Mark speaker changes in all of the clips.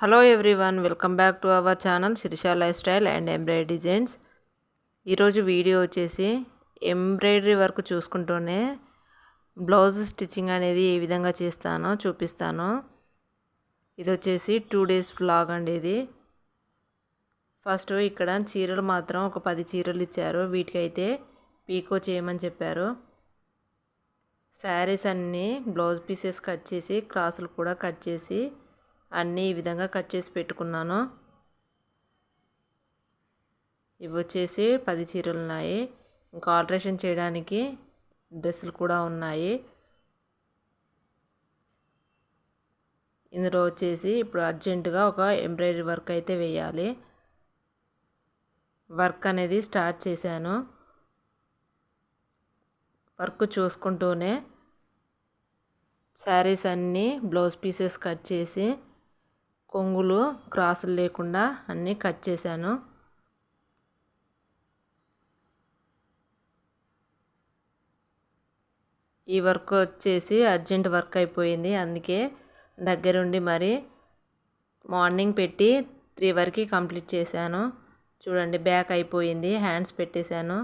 Speaker 1: Hello everyone welcome back to our channel Sirisha life style and embroidery designs ఈరోజు video వచ్చేసి embroidery work చూసుకుంటూనే blouse stitching అనేది ఏ విధంగా చేస్తానో చూపిస్తాను. ఇది వచ్చేసి టూ డేస్ బ్లాగ్ అండి ఇది. ఫస్ట్ ఇక్కడ చీరలు మాత్రం ఒక పది చీరలు ఇచ్చారు. వీటికైతే పీకో చేయమని చెప్పారు. శారీస్ అన్నీ బ్లౌజ్ పీసెస్ కట్ చేసి క్రాసులు కూడా కట్ చేసి అన్నీ ఈ విధంగా కట్ చేసి పెట్టుకున్నాను. ఇవి వచ్చేసి పది చీరలు ఉన్నాయి. ఇంకా ఆల్ట్రేషన్ చేయడానికి డ్రెస్సులు కూడా ఉన్నాయి. ఇందులో వచ్చేసి ఇప్పుడు అర్జెంటుగా ఒక ఎంబ్రాయిడరీ వర్క్ అయితే వేయాలి. వర్క్ అనేది స్టార్ట్ చేశాను. వర్క్ చూసుకుంటూనే శారీస్ అన్నీ బ్లౌజ్ పీసెస్ కట్ చేసి కొంగులు క్రాసులు లేకుండా అన్నీ కట్ చేశాను. ఈ వర్క్ వచ్చేసి అర్జెంట్ వర్క్ అయిపోయింది. అందుకే దగ్గరుండి మరి మార్నింగ్ పెట్టి త్రీ వరకు కంప్లీట్ చేశాను. చూడండి బ్యాక్ అయిపోయింది. హ్యాండ్స్ పెట్టేశాను.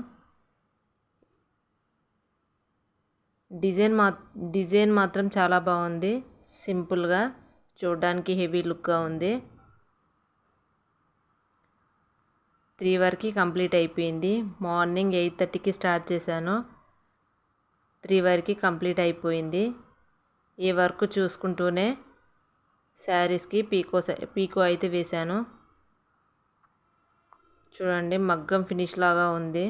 Speaker 1: డిజైన్ మా డిజైన్ మాత్రం చాలా బాగుంది. సింపుల్గా. చూడడానికి హెవీ లుక్గా ఉంది. త్రీ వరకు కంప్లీట్ అయిపోయింది. మార్నింగ్ ఎయిట్ థర్టీకి స్టార్ట్ చేశాను. త్రీ వరకు కంప్లీట్ అయిపోయింది. ఈ వర్క్ చూసుకుంటూనే శారీస్కి పీకో పీకో అయితే వేశాను. చూడండి మగ్గం ఫినిష్ లాగా ఉంది.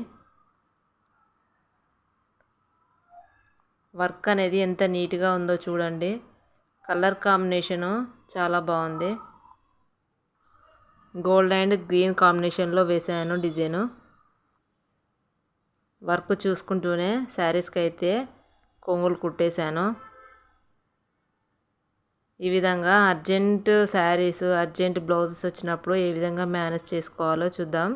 Speaker 1: వర్క్ అనేది ఎంత నీట్గా ఉందో చూడండి. కలర్ కాంబినేషను చాలా బాగుంది. గోల్డ్ అండ్ గ్రీన్ కాంబినేషన్లో వేసాను డిజైను. వర్క్ చూసుకుంటూనే శారీస్కి అయితే కొంగులు కుట్టేశాను. ఈ విధంగా అర్జెంట్ శారీస్ అర్జెంట్ బ్లౌజెస్ వచ్చినప్పుడు ఏ విధంగా మేనేజ్ చేసుకోవాలో చూద్దాం.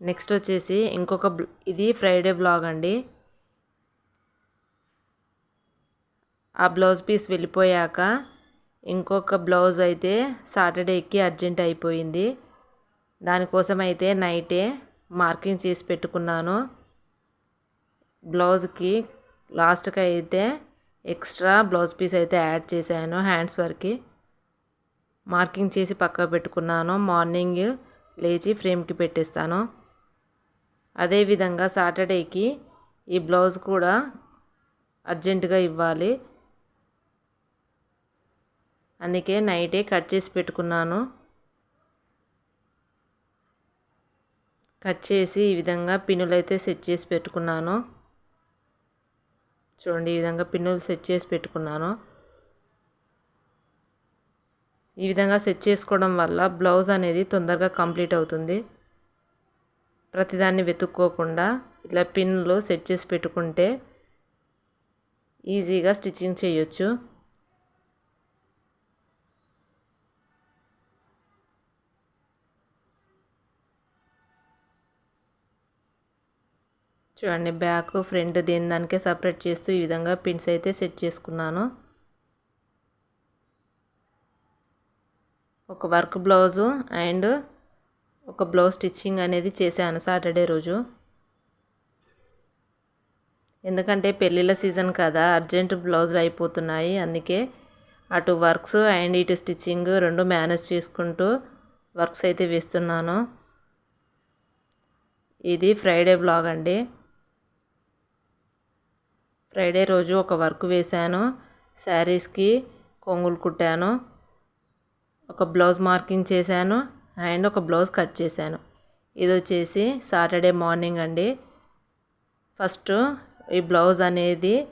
Speaker 1: నెక్స్ట్ వచ్చేసి ఇంకొక ఇది ఫ్రైడే బ్లాగ్ అండి. ఆ బ్లౌజ్ పీస్ వెళ్ళిపోయాక ఇంకొక బ్లౌజ్ అయితే సాటర్డేకి అర్జెంట్ అయిపోయింది. దానికోసం అయితే నైటే మార్కింగ్ చేసి పెట్టుకున్నాను. బ్లౌజ్కి లాస్ట్కి అయితే ఎక్స్ట్రా బ్లౌజ్ పీస్ అయితే యాడ్ చేశాను. హ్యాండ్స్ వరకు మార్కింగ్ చేసి పక్క పెట్టుకున్నాను. మార్నింగ్ లేచి ఫ్రేమ్కి పెట్టేస్తాను. అదేవిధంగా సాటర్డేకి ఈ బ్లౌజ్ కూడా అర్జెంటుగా ఇవ్వాలి. అందుకే నైటే కట్ చేసి పెట్టుకున్నాను. కట్ చేసి ఈ విధంగా పిన్నులు అయితే సెట్ చేసి పెట్టుకున్నాను. చూడండి ఈ విధంగా పిన్నులు సెట్ చేసి పెట్టుకున్నాను. ఈ విధంగా సెట్ చేసుకోవడం వల్ల బ్లౌజ్ అనేది తొందరగా కంప్లీట్ అవుతుంది. ప్రతిదాన్ని వెతుక్కోకుండా ఇట్లా పిన్నులు సెట్ చేసి పెట్టుకుంటే ఈజీగా స్టిచ్చింగ్ చేయొచ్చు. చూడండి బ్యాక్ ఫ్రంట్ దేని దానికే సపరేట్ చేస్తూ ఈ విధంగా పిన్స్ అయితే సెట్ చేసుకున్నాను. ఒక వర్క్ బ్లౌజు అండ్ ఒక బ్లౌజ్ స్టిచ్చింగ్ అనేది చేశాను సాటర్డే రోజు. ఎందుకంటే పెళ్ళిళ్ళ సీజన్ కదా అర్జెంట్ బ్లౌజులు అయిపోతున్నాయి. అందుకే అటు వర్క్స్ అండ్ ఇటు స్టిచ్చింగ్ రెండు మేనేజ్ చేసుకుంటూ వర్క్స్ అయితే వేస్తున్నాను. ఇది ఫ్రైడే బ్లాగ్ అండి. ఫ్రైడే రోజు ఒక వర్క్ వేశాను. శారీస్కి కొంగులు కుట్టాను. ఒక బ్లౌజ్ మార్కింగ్ చేశాను. అండ్ ఒక బ్లౌజ్ కట్ చేశాను. ఇది వచ్చేసి సాటర్డే మార్నింగ్ అండి. ఫస్ట్ ఈ బ్లౌజ్ అనేది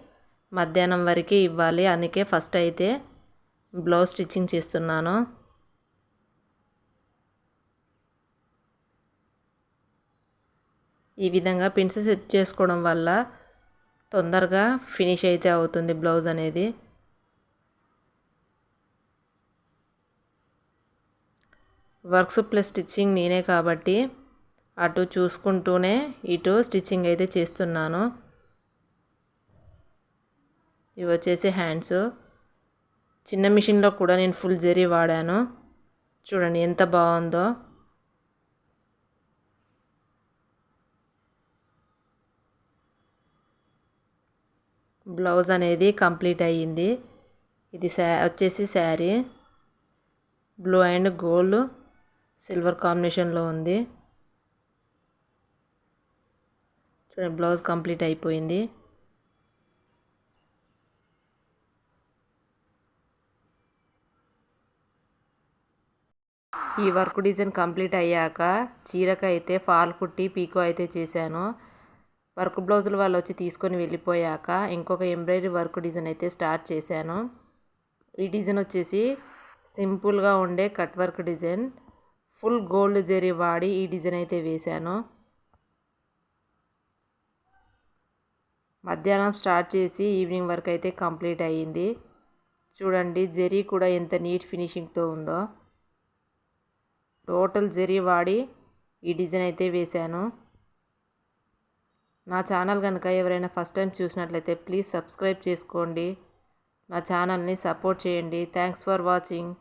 Speaker 1: మధ్యాహ్నం వరకు ఇవ్వాలి. అందుకే ఫస్ట్ అయితే బ్లౌజ్ స్టిచ్చింగ్ చేస్తున్నాను. ఈ విధంగా పిన్స్ సెట్ చేసుకోవడం వల్ల తొందరగా ఫినిష్ అయితే అవుతుంది బ్లౌజ్ అనేది. వర్క్స్ ప్లస్ స్టిచ్చింగ్ నేనే కాబట్టి అటు చూసుకుంటూనే ఇటు స్టిచ్చింగ్ అయితే చేస్తున్నాను. ఇవి వచ్చేసి హ్యాండ్స్. చిన్న మిషన్లో కూడా నేను ఫుల్ జరీ వాడాను. చూడండి ఎంత బాగుందో. బ్లౌజ్ అనేది కంప్లీట్ అయ్యింది. ఇది శా వచ్చేసి sari. Blue and gold silver కాంబినేషన్లో ఉంది. చూడండి బ్లౌజ్ కంప్లీట్ అయిపోయింది. ఈ వర్క్ డిజైన్ కంప్లీట్ అయ్యాక చీరకైతే అయితే ఫాల్ కుట్టి పీకో అయితే చేశాను. వర్క్ బ్లౌజులు వాళ్ళు వచ్చి తీసుకొని వెళ్ళిపోయాక ఇంకొక ఎంబ్రాయిడరీ వర్క్ డిజైన్ అయితే స్టార్ట్ చేశాను. ఈ డిజైన్ వచ్చేసి సింపుల్గా ఉండే cut work design. Full gold zari వాడి ఈ డిజైన్ అయితే వేశాను. మధ్యాహ్నం స్టార్ట్ చేసి ఈవినింగ్ వరకు అయితే కంప్లీట్ అయ్యింది. చూడండి జరీ కూడా ఎంత నీట్ ఫినిషింగ్తో ఉందో. టోటల్ జరీ వాడి ఈ డిజైన్ అయితే వేశాను. నా ఛానల్ కనుక ఎవరైనా ఫస్ట్ టైం చూసినట్లయితే ప్లీజ్ సబ్స్క్రైబ్ చేసుకోండి. నా ఛానల్ని సపోర్ట్ చేయండి. Thanks for watching.